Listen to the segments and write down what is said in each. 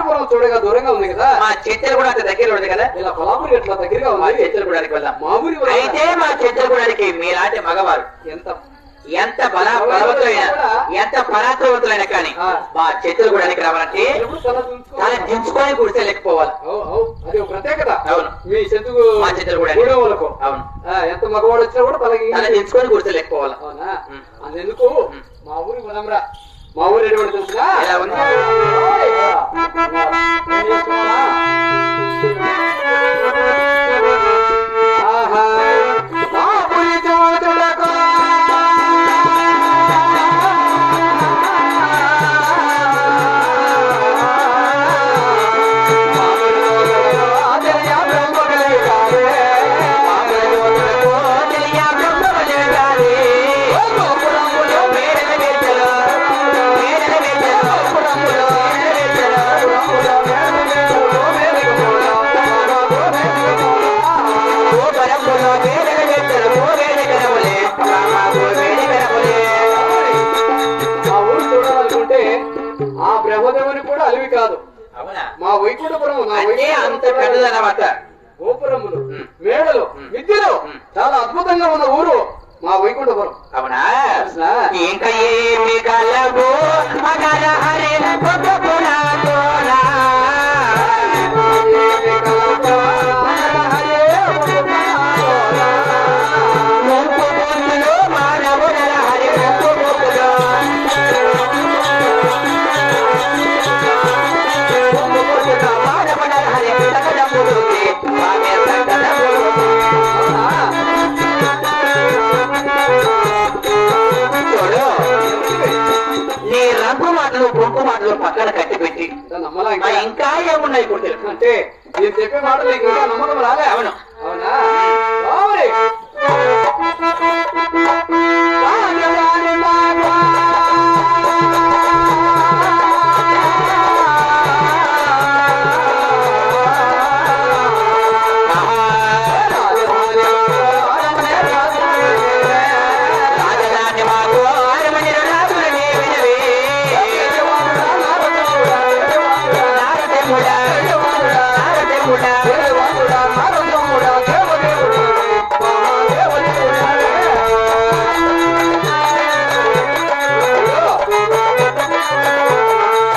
గరుడాద్రిపురం చూడగా దూరంగా ఉంది కదా? మా చర్చలు కూడా అంత దగ్గర ఉంది కదా? ఇలా పొలాపురి ఎట్లా దగ్గరగా ఉంది? చర్చలు కూడా వెళ్దాం. మా ఊరి అయితే మా చర్చలగూడానికి మీలాంటి మగవారు. ఎంత? ఎంత బల బలవంతులైన ఎంత పరాక్రమవంతులైన కానీ. మా చర్చలగూడానికి రావాలంటే ఎప్పుడు తల దించుకో. తల దించుకొని కూర్చో లేకపోవాలి అవు, అవు, అది ఒక ప్రత్యేకత. అవును. మీ చెందుకు మా గూడెం వాళ్ళకు అవును. ఎంత మగవాడు వచ్చినా కూడా తల దించుకొని కూర్చో లేకపోవాలి అవునా. అందుకు. మా ఊరికి పోదాంరా మా ఊరు ఎటువంటి ఎలా ఉంది? అవునా మా వైకుంఠపురం నా అంటే వైకుంఠపురం అంత పెద్దదన్నమాట గోపురములు. మేడలు. విద్యలు. చాలా అద్భుతంగా ఉన్న ఊరు మా వైకుంఠపురం అవునా పక్కన మా ఇంకా? ఏమున్నాయి ఇప్పుడు తెలుసు? అంటే నేను చెప్పే నీకు ఇంకా నమ్మకం రాలే? అవును. అవునా?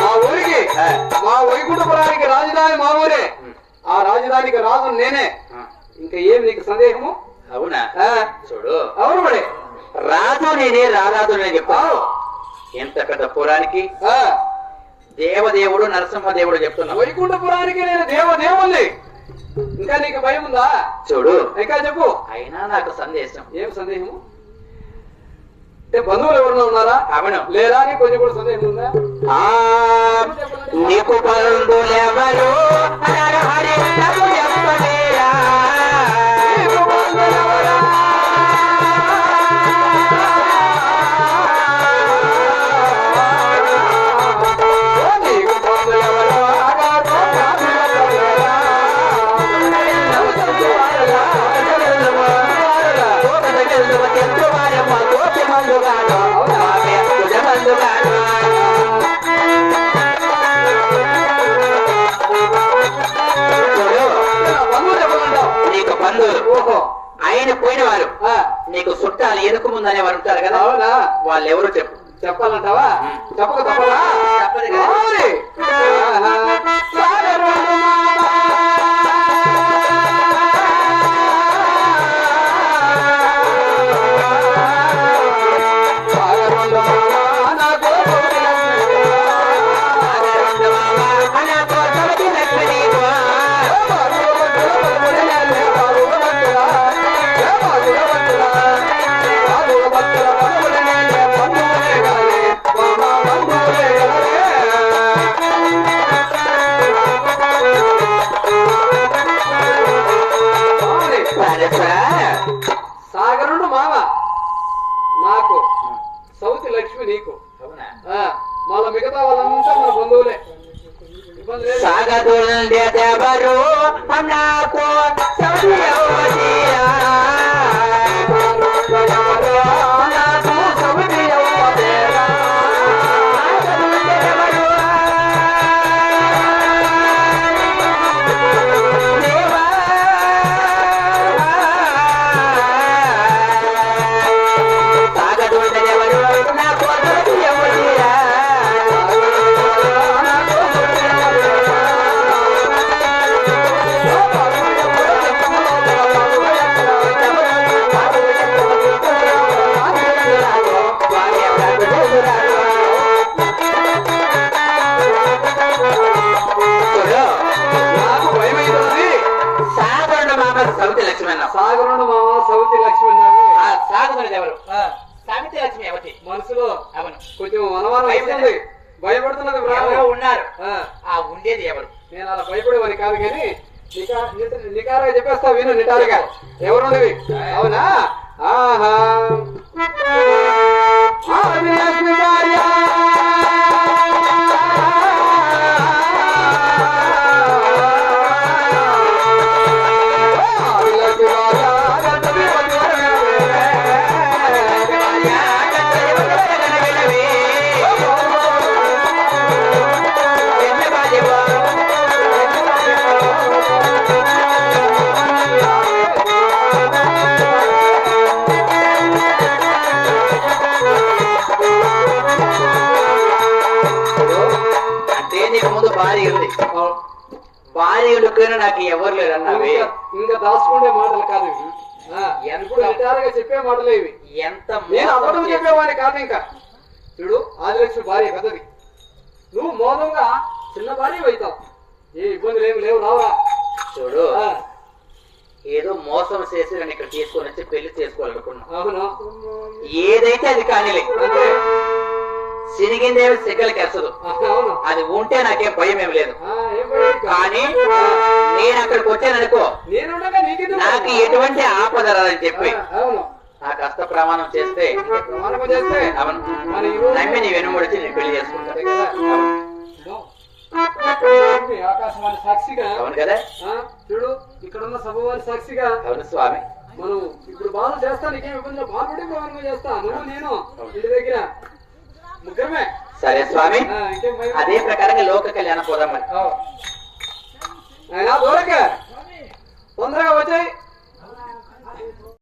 మా ఊరికి మా వైకుంఠపురానికి రాజధాని మా ఊరే ఆ రాజధానికి రాజు నేనే ఇంకా ఏం నీకు సందేహము అవునా చూడు అవును మరి రాజు నేనే రారాజు నేను చెప్తాను ఎంత పెద్ద పురానికి దేవదేవుడు నరసింహదేవుడు చెప్తున్నావు వైకుంఠపురానికి నేను దేవ దేవుణ్ణి ఇంకా నీకు భయం ఉందా? చూడు. ఇంకా చెప్పు. అయినా నాకు సందేశం. ఏం సందేహము? అంటే బంధువులు ఎవరన్నా ఉన్నారా? అవును. లేరా? అని కొంచెం కూడా సందేహం ఉందా? ఆ నీకు బంధులెవరు నరహరి నీకు ఆయన పోయిన వారు నీకు చుట్టాలు ఎనుకు ముందనే వారు ఉంటారు కదా? వాళ్ళు ఎవరు చెప్పు. చెప్పాలంటావా? చెప్పక తప్పదా? తప్పదు సాగదుండెదెవరు నాకు ఎవరు సావిత్రి లక్ష్మి ఎవరి మనసులో అవును. కొంచెం వస్తుంది. భయపడుతున్నది ఎవరో ఉన్నారు. ఆ, ఉండేది ఎవరు? నేను అలా భయపడేవాని కాదు కానీ నికా- నిట- నికారుగా చెప్పేస్తా విను నిటారుగా. ఎవరున్నవి? అవునా? ఆహా. భార్య ఉంది భార్య ఉండుకుని నాకు ఎవరు లేరు అన్నావే ఇంకా దాచుకునే మాటలు కాదు ఎంత- చెప్పే మాటలే ఇవి. ఎంత నేను అబద్ధం చెప్పేవాడిని కాదు ఇంకా. చూడు ఆదిలక్ష్మి భార్య పెద్దది. నువ్వు మౌనంగా చిన్న భార్య అవుతావు. ఏ ఇబ్బందులు ఏమి లేవు రావా చూడు ఏదో మోసం చేసి నన్ను ఇక్కడ తీసుకొని వచ్చి పెళ్ళి చేసుకోవాలనుకున్నా అవును. ఏదైతే అది కానిలే సినిగిందేవి సిగ్గలకి ఎరసదు అది ఉంటే నాకేం భయం ఏం లేదు. కానీ నేను అక్కడికి వచ్చాననుకో నాకు ఎటువంటి ఆపద రాదని చెప్పి ఆ, హస్త ప్రమాణం చేస్తే అవును నమ్మి నీ వెనుమడిచి నేను పెళ్ళి చేసుకుంటా. అంతే కదా? అవును. ఈ ఆకాశవాణి సాక్షిగా. అవును కదా? ఆ, చూడు ఇక్కడ ఉన్న సాక్షిగా. అవును స్వామి. మనం ఇప్పుడు బాగా చేస్తా నీకేం ఇబ్బంది బాగా చేస్తా. నువ్వు నేను ఇంటి దగ్గర. సరే స్వామి? అదే ప్రకారంగా లోక కళ్యాణం పోదాం మరి. దూరక. తొందరగా వచ్చాయి.